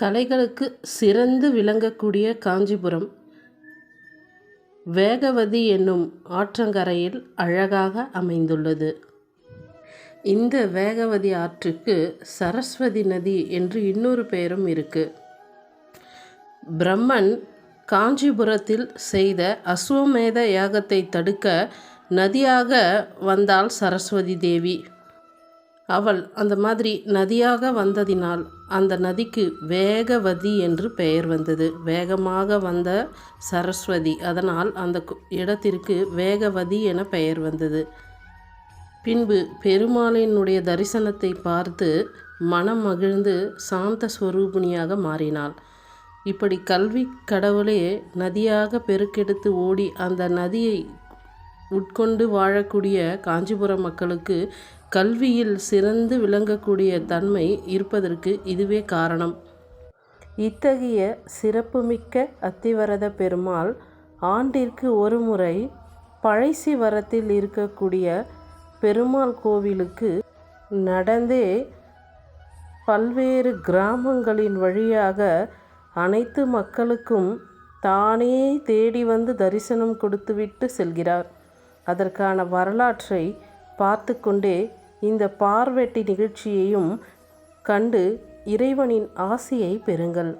கலைகளுக்கு சிறந்து விளங்கக்கூடிய காஞ்சிபுரம். வேகவதி என்னும் ஆற்றங்கரையில் அழகாக அமைந்துள்ளது. இந்த வேகவதி ஆற்றுக்கு சரஸ்வதி நதி என்று இன்னொரு பெயரும் இருக்கு. பிரம்மன் காஞ்சிபுரத்தில் செய்த அஸ்வமேத யாகத்தை தடுக்க நதியாக வந்தாள் சரஸ்வதி தேவி. அவள் அந்த மாதிரி நதியாக வந்ததினால் அந்த நதிக்கு வேகவதி என்று பெயர் வந்தது. வேகமாக வந்த சரஸ்வதி. அதனால் அந்த கு- இடத்திற்கு வேகவதி என பெயர் வந்தது. பின்பு பெருமாளினுடைய தரிசனத்தை பார்த்து மனம் மகிழ்ந்து சாந்த ஸ்வரூபிணியாக மாறினாள். இப்படி கல்வி கடவுளே நதியாக பெருக்கெடுத்து ஓடி அந்த நதியை உட்கொண்டு வாழக்கூடிய காஞ்சிபுரம் மக்களுக்கு கல்வியில் சிறந்து விளங்கக்கூடிய தன்மை இருப்பதற்கு இதுவே காரணம். இத்தகைய சிறப்புமிக்க அத்திவரத பெருமாள் ஆண்டிற்கு ஒரு முறை பழைசிவரத்தில் இருக்கக்கூடிய பெருமாள் கோவிலுக்கு நடந்தே பல்வேறு கிராமங்களின் வழியாக அனைத்து மக்களுக்கும் தானே தேடி வந்து தரிசனம் கொடுத்துவிட்டு செல்கிறார். அதற்கான வரலாற்றை பார்த்து கொண்டே இந்த பார்வெட்டி நிகழ்ச்சியையும் கண்டு இறைவனின் ஆசியை பெறுங்கள்.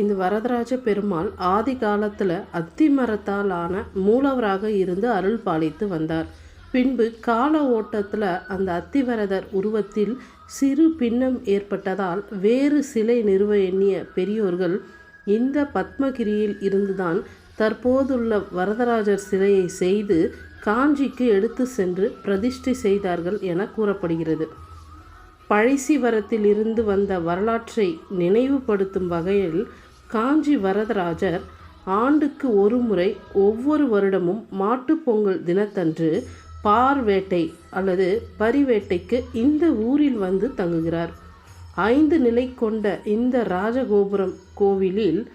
இந்த வரதராஜ பெருமாள் ஆதி காலத்தில் அத்திமரத்தால் ஆன மூலவராக இருந்து அருள் பாலித்து வந்தார். பின்பு கால ஓட்டத்தில் அந்த அத்திவரதர் உருவத்தில் சிறு பின்னம் ஏற்பட்டதால் வேறு சிலை நிறுவ எண்ணிய பெரியோர்கள் இந்த பத்மகிரியில் இருந்துதான் தற்போதுள்ள வரதராஜர் சிலையை செய்து காஞ்சிக்கு எடுத்து சென்று பிரதிஷ்டை செய்தார்கள் என கூறப்படுகிறது. பழைசிவரத்தில் இருந்து வந்த வரலாற்றை நினைவுபடுத்தும் வகையில் காஞ்சி வரதராஜர் ஆண்டுக்கு ஒரு முறை ஒவ்வொரு வருடமும் மாட்டுப்பொங்கல் தினத்தன்று பார்வேட்டை அல்லது பரிவேட்டைக்கு இந்த ஊரில் வந்து தங்குகிறார். ஐந்து நிலை கொண்ட இந்த ராஜகோபுரம் கோவிலில்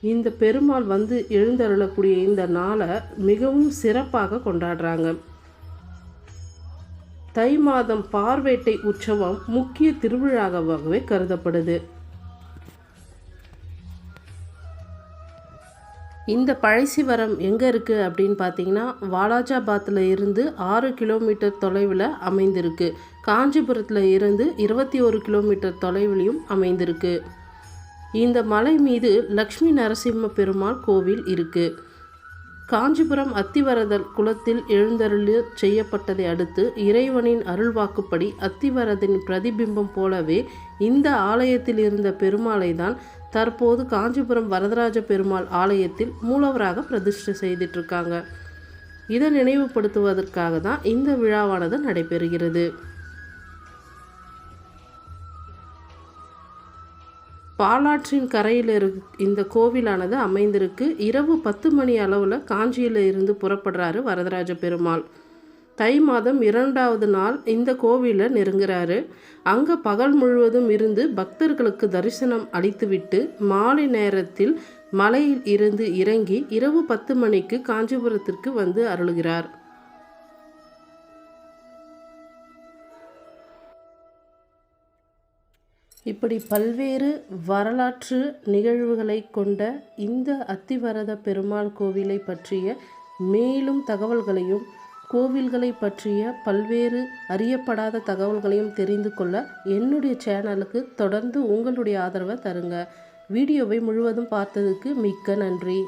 இந்த பெருமாள் வந்து எழுந்தருளக்கூடிய இந்த நாளை மிகவும் சிறப்பாக கொண்டாடுறாங்க. தை மாதம் பார்வேட்டை உற்சவம் முக்கிய திருவிழாவாகவே கருதப்படுது. இந்த பழசிவரம் எங்கே இருக்குது அப்படின்னு பார்த்தீங்கன்னா வாலாஜாபாத்தில் இருந்து ஆறு கிலோமீட்டர் தொலைவில் அமைந்திருக்கு. காஞ்சிபுரத்தில் இருந்து இருபத்தி ஒரு கிலோமீட்டர் தொலைவிலையும் அமைந்திருக்கு. இந்த மலை மீது லக்ஷ்மி நரசிம்ம பெருமாள் கோவில் இருக்குது காஞ்சிபுரம் அத்திவரதர் குலத்தில் எழுந்தருளி செய்யப்பட்டதை அடுத்து இறைவனின் அருள்வாக்குப்படி அத்திவரதின் பிரதிபிம்பம் போலவே இந்த ஆலயத்தில் இருந்த பெருமாளை தான் தற்போது காஞ்சிபுரம் வரதராஜ பெருமாள் ஆலயத்தில் மூலவராக பிரதிஷ்டை செய்துட்டு இருக்காங்க இதை நினைவுபடுத்துவதற்காக தான் இந்த விழாவானது நடைபெறுகிறது. பாலாற்றின் கரையில் இரு இந்த கோவிலானது அமைந்திருக்கு. இரவு பத்து மணி அளவில் காஞ்சியில் இருந்து புறப்படுறாரு வரதராஜ பெருமாள். தை மாதம் இரண்டாவது நாள் இந்த கோவிலை நெருங்குறாரு. அங்கே பகல் முழுவதும் இருந்து பக்தர்களுக்கு தரிசனம் அளித்துவிட்டு மாலை நேரத்தில் மலையில் இருந்து இறங்கி இரவு பத்து மணிக்கு காஞ்சிபுரத்திற்கு வந்து அருளுகிறார். இப்படி பல்வேறு வரலாற்று நிகழ்வுகளை கொண்ட இந்த அத்திவரத பெருமாள் கோவிலை பற்றிய மேலும் தகவல்களையும் கோவில்களை பற்றிய பல்வேறு அறியப்படாத தகவல்களையும் தெரிந்து கொள்ள என்னுடைய சேனலுக்கு தொடர்ந்து உங்களுடைய ஆதரவை தருங்க. வீடியோவை முழுவதும் பார்த்ததுக்கு மிக்க நன்றி.